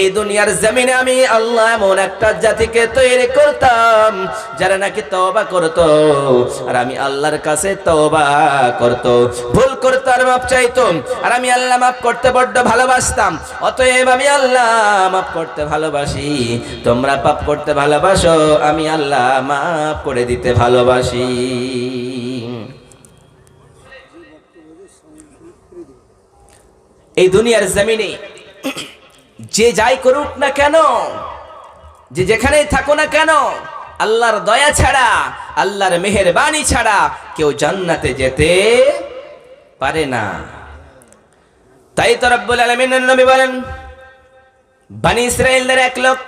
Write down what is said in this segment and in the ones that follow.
এই দুনিয়ার জমিনে আমি আল্লাহ এমন একটা জাতিকে তৈরি করতাম, যারা নাকি তওবা করতো। আর আমি আল্লাহর কাছে তওবা করতো। ভুল করতো আর মাপ চাইতো। আর আমি আল্লাহ মাফ করতে বড্ড ভালোবাসতাম। অতএব আমি আল্লাহ মাফ করতে ভালোবাসি। তোমরা পাপ করতে ভালোবাসো, আমি আল্লাহ মাফ করে দিতে ভালোবাসি। এই দুনিয়ার জমিনে যে যাই করুক না কেন, যে যেখানেই থাকো না কেন, আল্লাহর দয়া ছাড়া, আল্লাহর মেহেরবানি ছাড়া কেউ জান্নাতে যেতে পারে না। তাই তো রব্বুল আলামিনের নবী বলেন, বানি ইসরায়েলদের এক লোক,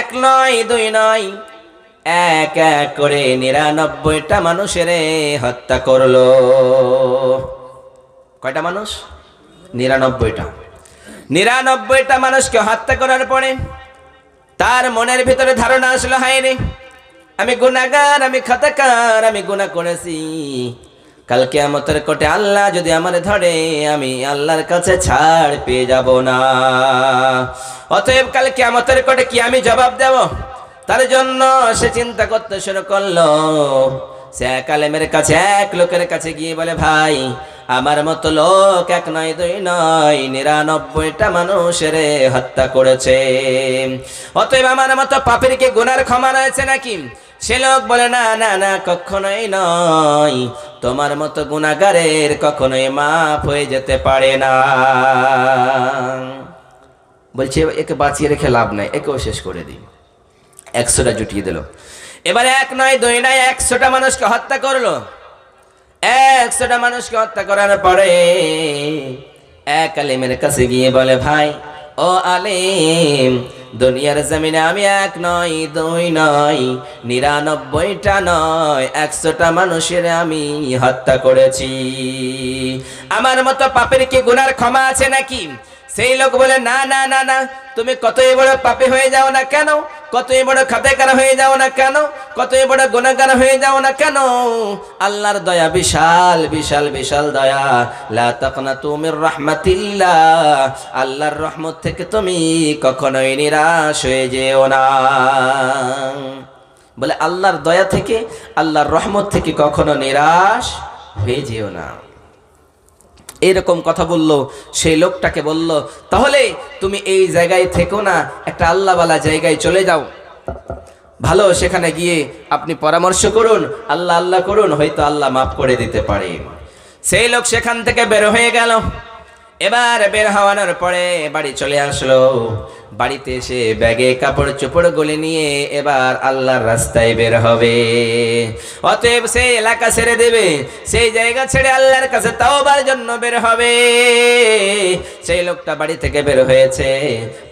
এক নয়, দুই নয়, এক এক করে নিরানব্বইটা মানুষের হত্যা করল। কয়টা মানুষ? নিরানব্বইটা। নিরানব্বইটা মানুষকে হত্যা করার পরে তার মনের ভিতরে ধারণা আসলো, হায় রে, আমি গুণাগার আমি খাতাকার, আমি গুণা করেছি। কালকে আমতের কোটে আল্লাহ যদি আমার ধরে, আমি আল্লাহর কাছে ছাড় পেয়ে যাব না। অতএব কালকে আমতের কোটে কি আমি জবাব দেব? তার জন্য সে চিন্তা করতে শুরু করল। সে এক আলেমের কাছে, এক লোকের কাছে গিয়ে বলে, ভাই আমার মতো লোক এক নয়, দুই নয়, নিরানব্বইটা মানুষের হত্যা করেছে। অতএব আমার মতো পাপের কি গুনার ক্ষমা রয়েছে নাকি? সে লোক বলে, না না না, কখনোই নয়। তোমার মতো গুণাগারের কখনোই মাফ হয়ে যেতে পারে না। বলছে, একে বাঁচিয়ে রেখে লাভ নাই, একেও শেষ করে দিই। একশোটা জুটিয়ে দিল। এবারে এক নয়, দুই নয়, একশোটা মানুষকে হত্যা করল। একশোটা মানুষকে হত্যা করার পরে এক আলিমের কাছে গিয়ে বলে, ভাই, ও আলিম, দুনিয়ার জমিনে আমি এক নয়, দুই নয়, নিরানব্বইটা নয়, একশোটা মানুষের আমি হত্যা করেছি। আমার মতো পাপের কি গুনার ক্ষমা আছে নাকি? সেই লোক বলে, না না না না, তুমি কতই বড় পাপে হয়ে যাও না কেন? কতই বড় খাতেকার হয়ে যাও না কেন? কতই বড় গুণাগার হয়ে যাও না কেন? আল্লাহর দয়া বিশাল বিশাল বিশাল দয়া। লা তাকনা তুমির রাহমাতিল্লাহ। আল্লাহর রহমত থেকে তুমি কখনোই নিরাশ হয়ে যেও না। বলে আল্লাহর দয়া থেকে, আল্লাহর রহমত থেকে কখনো নিরাশ হয়ে যেও না। এরকম কথা বলল, সেই লোকটাকে বলল, তাহলে তুমি এই জায়গায় থেকো না, একটা আল্লাহওয়ালা জায়গায় চলে যাও। ভালো, সেখানে গিয়ে আপনি পরামর্শ করুন, আল্লাহ আল্লাহ করুন, হয়তো আল্লাহ মাফ করে দিতে পারে। সেই লোক সেখান থেকে বের হয়ে গেল। এবার বের হওয়ানোর পরে বাড়ি চলে আসলো। বাড়িতে এসে ব্যাগে কাপড় চোপড় গলে নিয়ে এবার আল্লাহর রাস্তায় বের হবে। অতএব সেই এলাকা ছেড়ে দেবে, সেই জায়গা ছেড়ে আল্লাহর কাছে তাওবার জন্য বের হবে। সেই লোকটা বাড়ি থেকে বের হয়েছে।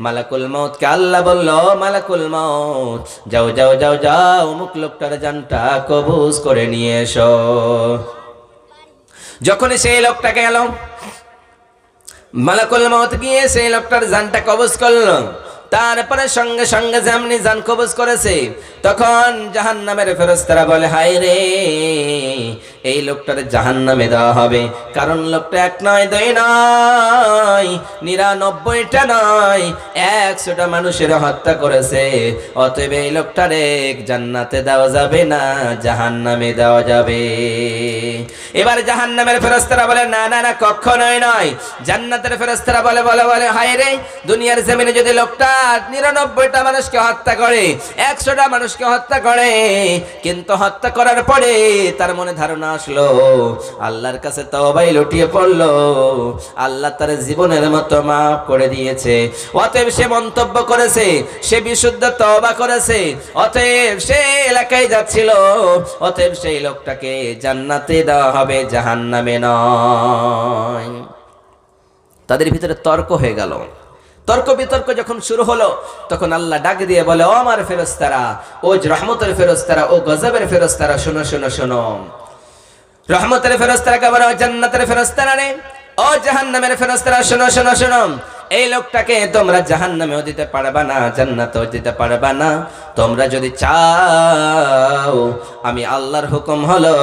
মালাকুল মৌতকে আল্লাহ বলল, মালাকুল মৌত যাও যাও যাও যাও মুখ লোকটার জানটা কবুজ করে নিয়ে এসো। যখনই সেই লোকটা গেল মালাকুল মত গিয়ে সেই লোকটার জানটা কবজ করল। তারপরে সঙ্গে সঙ্গে যেমনি জান কবজ করেছে, তখন জাহান নামের ফেরস্তারা বলে হাই রে এই লোকটার জাহান নামে দেওয়া হবে। কারণ লোকটা এক নয়, দুই নয়, নিরানব্বইটা নয়, একশোটা মানুষের হত্যা করেছে। অতএব এই লোকটারে জান্নাতে দেওয়া যাবে না জাহান নামে দেওয়া যাবে। এবার জাহান নামের ফেরস্তারা বলে, না না না, কখনোই নয়। জান্নাতের ফেরস্তারা বলে বলে বলে, হায় রে, দুনিয়ার জমিনে যদি লোকটা নিরানব্বইটা মানুষকে হত্যা করে, একশোটা মানুষকে হত্যা করে, কিন্তু হত্যা করার পরে তার মনে ধারণা আসলো। আল্লাহর কাছে তবাই লুটিয়ে পড়ল। আল্লাহ তার জীবনের মতো মাফ করে দিয়েছে। অতএব সে মন্তব্য করেছে, সে বিশুদ্ধ তবা করেছে, অতএব সে এলাকায় যাচ্ছিল। অতএব সেই লোকটাকে জান্নাতে দেওয়া হবে, জাহান্নামে নয়। তাদের ভিতরে তর্ক হয়ে গেল। তর্ক বিতর্ক যখন শুরু হলো, তখন আল্লাহ ডাক দিয়ে বলে, ও আমার ফেরস্তারা, ও রহমতের ফেরস্তারা, ও গজবের ফেরস্তারা, শোনো শোনো শোনো। রহমতের ফেরস্তারা কেবল জান্নাতের ফেরস্তারা রে। ও জাহান্নামের ফেরস্তারা, শোনো শোনো শোনো। এই লোকটাকে তোমরা জাহান নামেও দিতে পারবা না, জান্নাতেও দিতে পারবা না। তোমরা যদি চাও আমি আল্লাহর হুকুম হলো,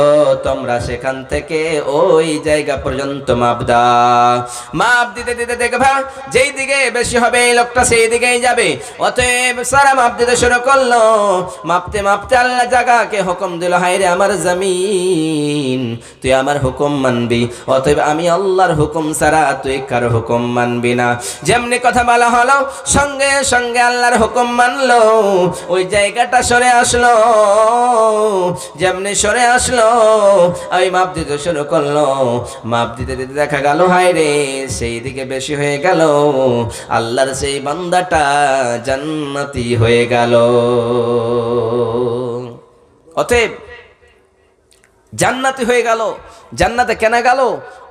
তোমরা সেখান থেকে ওই জায়গা পর্যন্ত মাপ দাও। মাপ দিতে দিতে দেখবা যেই দিকে বেশি হবে এই লোকটা সেই দিকেই যাবে। অতএব সারা মাপ দিতে শুরু করল। মাপতে মাপতে আল্লাহ জাগাকে হুকুম দিল, হায় রে আমার জমিন, তুই আমার হুকুম মানবি। অতএব আমি আল্লাহর হুকুম ছাড়া তুই কার হুকুম মানবি না। যেমনি কথা বলা হলো, সঙ্গে সঙ্গে আল্লাহর হুকুম মানলো। ওই জায়গাটা সরে আসলো। যেমনি সরে আসলো, ওই মাপ দিতে শুরু করল। মাপ দিতে দিতে দেখা গেল, হায় রে, সেই দিকে বেশি হয়ে গেল। আল্লাহর সেই বান্দাটা জান্নাতি হয়ে গেল। অতএব জান্নাতি হয়ে গেল, জান্নাতে কেন গেল,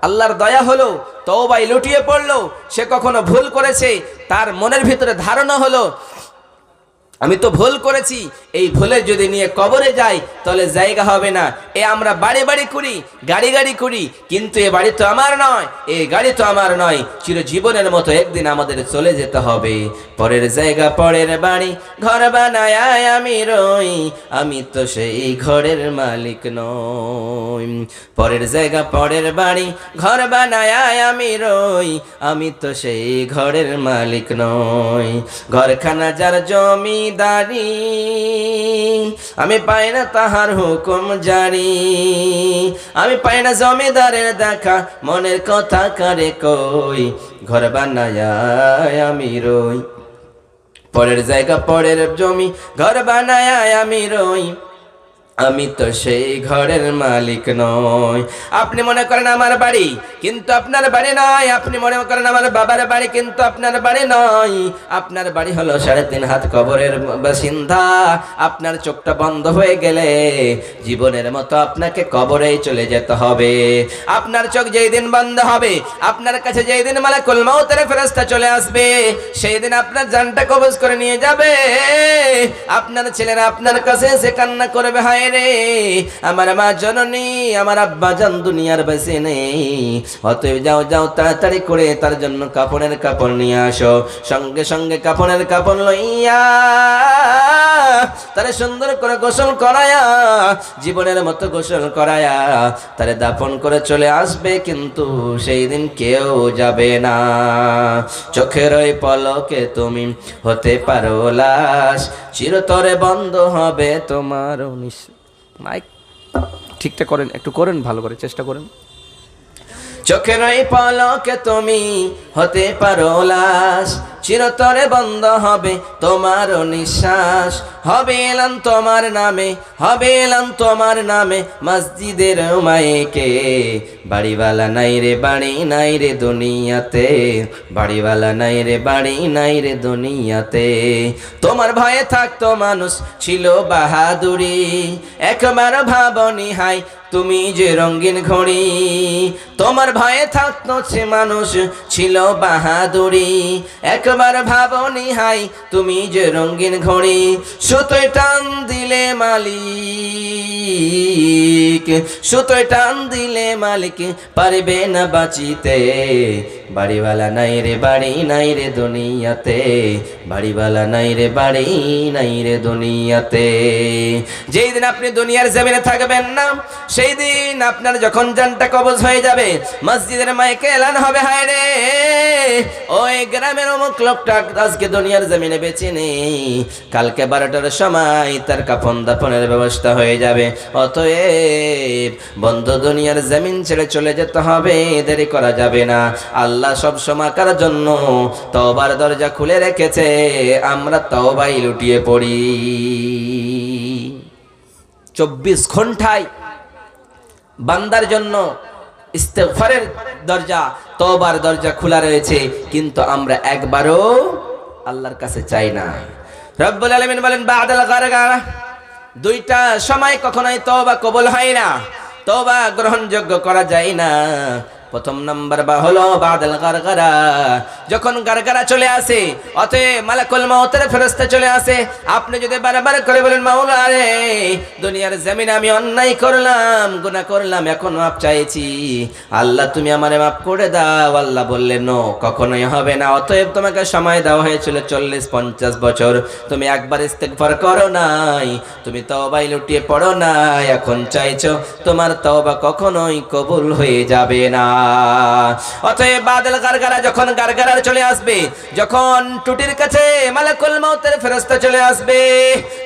আল্লাহর দয়া হলো তওবাই লুটিয়ে পড়ল, সে কখনো ভুল করেছে, তার মনের ভিতরে ধারণা হলো আমি তো ভুল করেছি। এই ভুলে যদি নিয়ে কবরে যাই, তাহলে জায়গা হবে না। এ আমরা বাড়ি বাড়ি করি গাড়ি গাড়ি করি কিন্তু এ বাড়ি তো আমার নয়, এ গাড়ি তো আমার নয়। চিরজীবনের মতো একদিন আমাদের চলে যেতে হবে। পরের জায়গা, পরের বাড়ি, ঘর বানায় আমি রই, আমি তো সেই ঘরের মালিক নই। পরের জায়গা, পরের বাড়ি, ঘর বানায় আমি রই, আমি তো সেই ঘরের মালিক নই। ঘরখানা যার জমিদারি আমি পাই না তাহার হুকুম জারি। আমি পাই না জমিদারের দেখা, মনের কথা কারে কই? ঘর বানায় আমি রই। পরের জায়গা, পরের জমি, ঘর বানায় আমি রই। আমি তো সেই ঘরের মালিক নই। আপনি মনে করেন আমার বাড়ি, কিন্তু আপনার বাড়ি নয়। আপনি মনে করেন আমার বাবার বাড়ি, কিন্তু আপনার বাড়ি নয়। আপনার বাড়ি হলো সাড়ে তিন হাত কবরের বাসিন্দা। আপনার চোখটা বন্ধ হয়ে গেলে জীবনের মতো আপনাকে কবরেই চলে যেতে হবে। আপনার চোখ যেই দিন বন্ধ হবে, আপনার কাছে যেই দিন মালাকুল মাউতের ফেরেশতা চলে আসবে, সেই দিন আপনার জানটা কবজ করে নিয়ে যাবে। আপনার ছেলেরা আপনার কাছে এসে কান্না করবে, হায় রে, আমার মা জননী, আমার আব্বা জান দুনিয়ার বেঁচে নেই। অতএব যাও যাও, তাড়াতাড়ি করে তার জন্য কাপড়ের কাপড় নিয়ে আসো। সঙ্গে সঙ্গে কাপড়ের কাপড় লইয়া তারে সুন্দর করে গোসল করায়া, জীবনের মতো গোসল করায়া তারে দাপন করে চলে আসবে, কিন্তু সেই দিন কেউ যাবে না। চোখের ওই পলকে তুমি হতে পারো লাশ, চিরতরে বন্ধ হবে তোমার মাইক ঠিকটা করেন, একটু করেন, ভালো করে, চেষ্টা করেন। চোখের পলকে তুমি হতে পারো লাশ। চিরতরে বন্ধ হবে তোমার নিঃশ্বাস। হবে এলাম তোমার নামে হবে এলাম তোমার নামে মসজিদের মায়েকে বাড়িওয়ালা নাই রে, বাড়ি নাই রে দুনিয়াতে। বাড়িওয়ালা নাই রে, বাড়ি নাই রে দুনিয়াতে। তোমার ভয়ে থাকতো মানুষ ছিল বাহাদুরি। একবার ভাবনি, হাই, তুমি যে রঙিন ঘড়ি। তোমার ভয়ে থাকতো সে মানুষ ছিল বাহাদুরি। একবার ভাবনি হাই, তুমি যে রঙিন ঘড়ি সুতোয় টান দিলে মালিক, সুতোয় টান দিলে মালিক, পারবে না বাঁচিতে। বাড়িওয়ালা নাই রে, বাড়ি নাই রে দুনিয়াতে। বাড়িওয়ালা নাই রে, বাড়ি নাই রে দুনিয়াতে। যেই দিন আপনি দুনিয়ার জমিনে থাকবেন না, সেই দিন আপনার যখন জানটা কবজ হয়ে যাবে, মসজিদের মাইকে এলান হবে, হায় রে। ওই গ্রামের অমুক লোকটা আজকে দুনিয়ার জমিনে বেঁচে নেই। কালকে বারোটার সময় তার কাফন দাফনের ব্যবস্থা হয়ে যাবে। অতএব বন্ধ, দুনিয়ার জমিন ছেড়ে চলে যেতে হবে, দেরি করা যাবে না। আল্লাহ সব সময়কার জন্য তবার দরজা খুলে রেখেছে, আমরা তওবাই লুটিয়ে পড়ি। চব্বিশ ঘন্টায় বান্দার জন্য ইস্তেগফারের দরজা, তওবার দরজা খোলা রয়েছে, কিন্তু আমরা একবারও আল্লাহর কাছে চাই না। রব্বুল আলামিন বলেন, বাদাল গারগারা দুইটা সময় কখনোই তওবা কবুল হয় না। তওবা গ্রহণযোগ্য করা যায় না। প্রথম নাম্বার বা হলো বাদল গারগারা। যখন গারগারা চলে আসে, অতএব মালাকুল মাউতের ফেরেশতা চলে আসে। আপনি যদি বারবার করে বলেন, মাওলা রে, দুনিয়ার জমিনে আমি অন্যায় করলাম, গুনাহ করলাম, এখন মাপ চাইছি। আল্লাহ তুমি আমারে মাফ করে দাও। আল্লাহ বললেন, নো, কখনোই হবে না। অতএব তোমাকে সময় দেওয়া হয়েছিল চল্লিশ পঞ্চাশ বছর। তুমি একবার ইস্তেগফার করো নাই, তুমি তওবাই লুটিয়ে পড়ো নাই। এখন চাইছো, তোমার তওবা কখনোই কবুল হয়ে যাবে না। অতএব বাদল গারগারা যখন গারগারার চলে আসবে, যখন টুটির কাছে মালাকুল মাউতের ফেরেশতা চলে আসবে,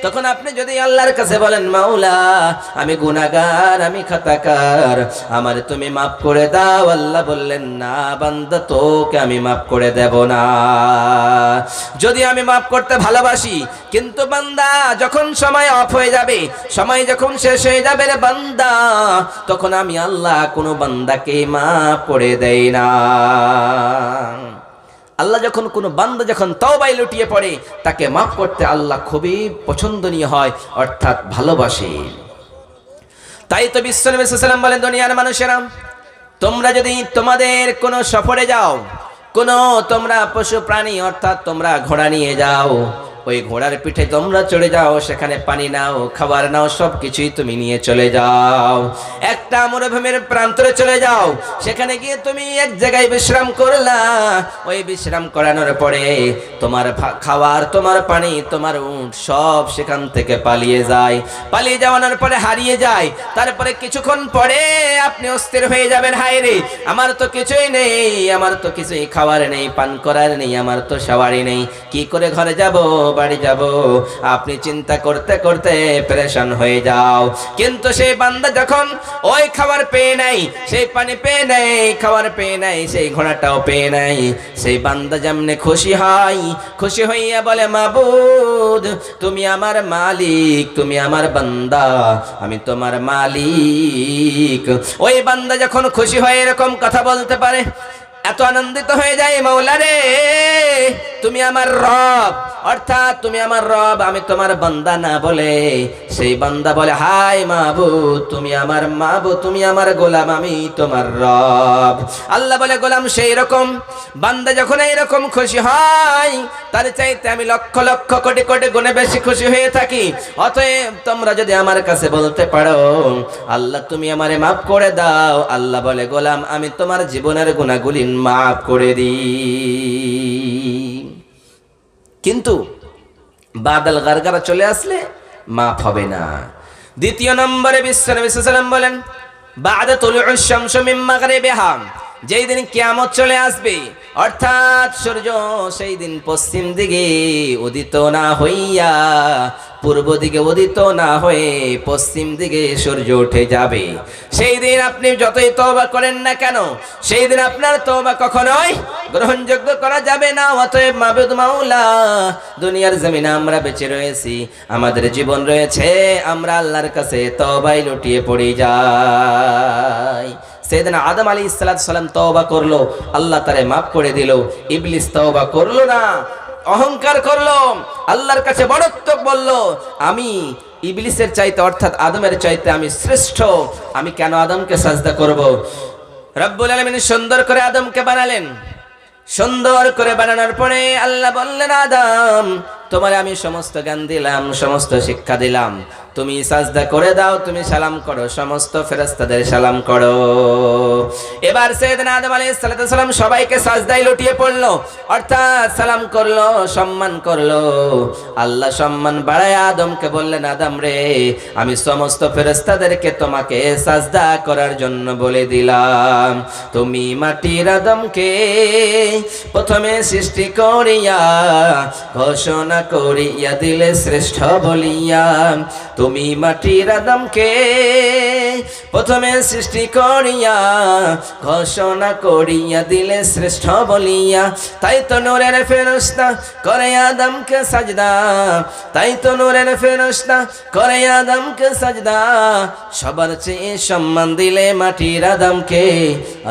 তখন আপনি যদি আল্লাহর কাছে বলেন, মাওলা, আমি গুনাহগার, আমি খাতাকার, আমার তুমি মাফ করে দাও। আল্লাহ বললেন, না বান্দা, তোকে আমি মাফ করে দেব না। যদি আমি মাফ করতে ভালোবাসি, কিন্তু বান্দা যখন সময় অফ হয়ে যাবে, সময় যখন শেষ হয়ে যাবে রে বান্দা, তখন আমি আল্লাহ কোনো বান্দাকে মাফ করে দেই না। আল্লাহ যখন কোনো বান্দা যখন তওবায় লুটিয়ে পড়ে, তাকে মাফ করতে আল্লাহ খুবই পছন্দনীয় হয়, অর্থাৎ ভালোবাসে। তাই তো বিশ্বনবী সাল্লাম বলেন, দুনিয়ার মানুষেরা, তোমরা যদি তোমাদের কোনো সফরে যাও, কোনো তোমরা পশু প্রাণী, অর্থাৎ তোমরা ঘোড়া নিয়ে যাও ওই ঘোড়ার পিঠে তোমরা চড়ে যাও, সেখানে পানি নাও, খাবার নাও সব কিছুই তুমি নিয়ে চলে যাও। একটা মরুভূমির প্রান্তরে চলে যাও, সেখানে গিয়ে তুমি এক জায়গায় বিশ্রাম করলা। ওই বিশ্রাম করানোর পরে তোমার খাবার তোমার পানি, তোমার উট সব সেখান থেকে পালিয়ে যায়। পালিয়ে যাওয়ানোর পরে হারিয়ে যায়। তারপরে কিছুক্ষণ পরে আপনি অস্থির হয়ে যাবেন, হায় রে, আমার তো কিছুই নেই, আমার তো কিছুই খাবার নেই, পান করার নেই, আমার তো সবারই নেই। কি করে ঘরে যাব? বাড়ি যাব। আপনি চিন্তা করতে করতে প্রেশান হয়ে যাও। কিন্তু সেই বান্দা যখন ওই খাবার পেয়ে নাই সেই পানি পেয়ে নাই খাবার পেয়ে নাই সেই ঘোড়াটাও পেয়ে নাই সেই বান্দা যেমনে খুশি হয়, খুশি হইয়া বলে, মাবুদ, তুমি আমার মালিক, তুমি আমার বান্দা, আমি তোমার মালিক। ওই বান্দা যখন খুশি হয়, এরকম কথা বলতে পারে এত আনন্দিত হয়ে যায় মৌলা রে। তুমি আমার রব। অর্থাৎ তুমি আমার রব, আমি তোমার বান্দা না বলে। সেই বান্দা বলে, হাই মাবু তুমি আমার মাবু তুমি আমার গোলাম, আমি তোমার রব। আল্লাহ বলে, গোলাম সেই রকম। বান্দা যখন এইরকম খুশি হয়, তার চাইতে আমি লক্ষ লক্ষ কোটি কোটি গুণে বেশি খুশি হয়ে থাকি। অতএব তোমরা যদি আমার কাছে বলতে পারো, আল্লাহ, তুমি আমারে মাফ করে দাও। আল্লাহ বলে, গোলাম, আমি তোমার জীবনের গুণাগুলি মাফ করে দি কিন্তু বাদল গারগারা চলে আসলে মাফ হবে না। দ্বিতীয় নম্বরে বিশ্বনবী সাল্লাম বলেন বাদা তুলুল শামসু মিন মাগরিবিহা। যেই দিন কিয়ামত চলে আসবে, অর্থাৎ সূর্য সেই দিন পশ্চিম দিকে উদিত না হইয়া পূর্ব দিকে উদিত না হয়ে পশ্চিম দিকে সূর্য উঠে যাবে। সেই দিন আপনি যতই তওবা করেন না কেন, সেই দিন আপনার তওবা কখনোই গ্রহণযোগ্য করা যাবে না। অতএব মাবুদ মাওলা, দুনিয়ার জমিনে আমরা বেঁচে রয়েছি, আমাদের জীবন রয়েছে, আমরা আল্লাহর কাছে তওবাই লুটিয়ে পড়ে যাই। সেদিন আদম আলী সালাম তওবা করল, আল্লাহ তারে মাফ করে দিল। ইবলিস তওবা করল না, অহংকার করল, আল্লাহর কাছে বড়ত্ব বলল, আমি ইবলিসের চাইতে অর্থাৎ আদমের চাইতে আমি শ্রেষ্ঠ, আমি কেন আদমকে সাজদা করব? রব্বুল আলমিন সুন্দর করে আদমকে বানালেন। সুন্দর করে বানানোর পরে আল্লাহ বললেন, আদম, তোমার আমি সমস্ত জ্ঞান দিলাম, সমস্ত শিক্ষা দিলাম। তুমি সাজদা করে দাও, তুমি সালাম করো, সমস্ত ফেরেস্তাদের সালাম করো। এবার সালাম সবাইকে সাজদাই লুটিয়ে পড়ল, অর্থাৎ সালাম করল, সম্মান করল। আল্লাহ সম্মান বাড়ায় আদমকে বললেন, আদম রে, আমি সমস্ত ফেরেস্তাদেরকে তোমাকে সাজদা করার জন্য বলে দিলাম। তুমি মাটির আদমকে প্রথমে সৃষ্টি করিয়া, ঘোষণা করিয়া দিলে শ্রেষ্ঠ বলিয়া তুমি মাটির আদমকে প্রথমে সৃষ্টি করিয়া, ঘোষণা করিয়া দিলে শ্রেষ্ঠ বলিয়া, তাই তো নূরের ফেরস্তা করে আদমকে সাজদা, তাই তো নূরের ফেরস্তা করে আদমকে সাজদা। সবার চেয়ে সম্মান দিলে মাটির আদমকে,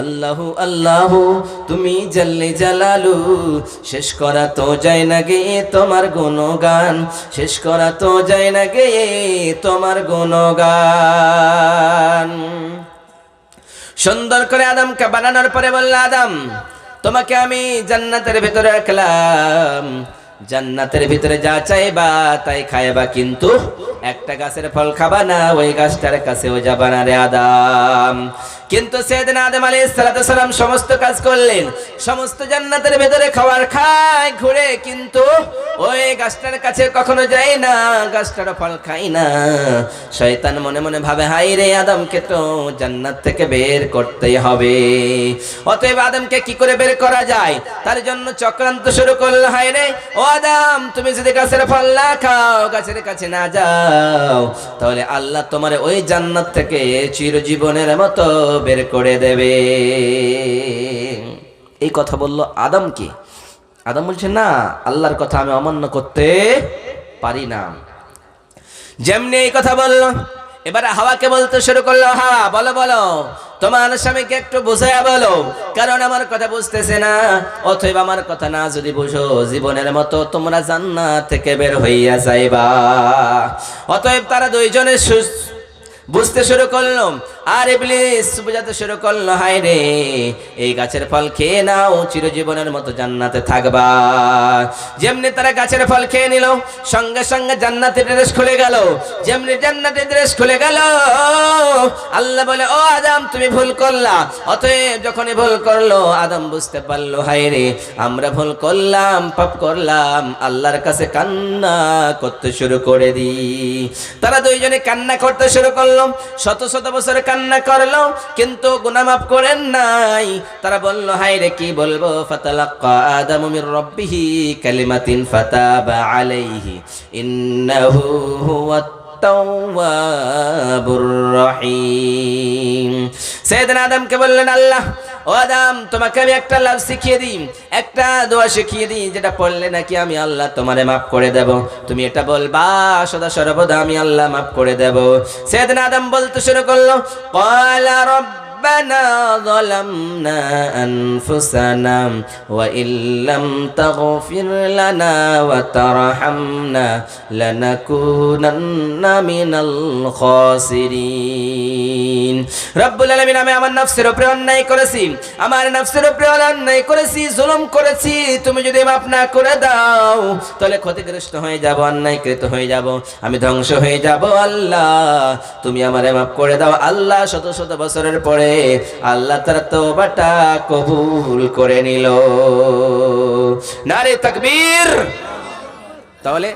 আল্লাহু আল্লাহু, তুমি জাল্লি জালালু, শেষ করা তো যায় না গে তোমার গুণগান, শেষ করা তো যায় না গে তোমার গুণগান। সুন্দর করে আদমকে বানানোর পরে বলল, আদম, তোমাকে আমি জান্নাতের ভিতরে রাখলাম। জান্নাতের ভিতরে যা চাইবা তাই খাইবা, কিন্তু একটা গাছের ফল খাবা না, ওই গাছটার কাছেও যাবা না রে আদাম। কিন্তু সেদিন আদম আলী সালাম সমস্ত কাজ করলেন। সমস্ত জান্নাতের ভেতরে খাবার খায়, ঘুরে কিন্তু ওই গাছটার কাছে কখনো যাই না গাছটার ফল খাই না। শয়তান মনে মনে ভাবে হাই রে আদমকে তো জান্নাত থেকে বের করতেই হবে। অতএব আদমকে কি করে বের করা যায়? তার জন্য চক্রান্ত শুরু করল হাই রে, ও আদম, তুমি যদি গাছের ফল না খাও, গাছের কাছে না যাও, তাহলে আল্লাহ তোমার ওই জান্নাত থেকে চিরজীবনের মতো বের করে দেবে। এই কথা বলল আদমকে আদম বলছে, না, আল্লাহর কথা আমি অমান্য করতে পারি না। যেমনি এই কথা বলল, এবারে হাওয়াকে বলতে শুরু করল, হাওয়া, বলো বলো, তোমার স্বামীকে একটু বুঝাইয়া বলো, কারণ আমার কথা বুঝতেছে না। অথবা আমার কথা না যদি বুঝো, জীবনের মতো তোমরা জান্নাত থেকে বের হইয়া যাইবা। অতএব তারা দুইজনে বুঝতে শুরু করল আর ইবলিস, বুঝাতে শুরু করল, হায় রে, এই গাছের ফল খেয়ে নাও, চিরজীবনের মতো জান্নাতে থাকবা। যেমনি তারা গাছের ফল খেয়ে নিল, সঙ্গে সঙ্গে জান্নাতের ড্রেস খুলে গেল। যেমনি জান্নাতের ড্রেস খুলে গেল, আল্লাহ বলে, ও আদম, তুমি ভুল করলা। অতএব যখনই ভুল করল, আদম বুঝতে পারল, হায় রে, আমরা ভুল করলাম, পাপ করলাম, আল্লাহর কাছে কান্না করতে শুরু করে দি তারা দুইজনে কান্না করতে শুরু করল শত শত বছর কান্না করল, কিন্তু গুনা মাফ করেন নাই। তারা বলল হাই রে, কি বলব? আদামু মির আলাইহি। আদমকে বললেন, আল্লাহ ও আদাম, তোমাকে আমি একটা লাভ শিখিয়ে দিই। একটা দোয়া শিখিয়ে দিই, যেটা পড়লে নাকি আমি আল্লাহ তোমারে মাফ করে দেব। তুমি এটা বলবা, সদা সর্বদা আমি আল্লাহ মাফ করে দেব। সেদিন আদম বলতে শুরু করল ক্বালা রব্ব ربنا ظلمنا أنفسنا وإن لم تغفر لنا وترحمنا لنكونن من الخاسرين رب العالمين আমি আমার নফসের উপরে অন্যায় করেছি আমার নফসের উপরে অন্যায় করেছি জুলুম করেছি তুমি যদি মাফ না করে দাও তাহলে ক্ষতিগ্রস্ত হয়ে যাব অন্যায়কৃত হয়ে যাব আমি ধ্বংস হয়ে যাব আল্লাহ তুমি আমারে মাফ করে দাও আল্লাহ শত শত বছরের পরে আল্লাহ তার তোবাটা কবুল করে নিল। নারে তাকবীর। তাহলে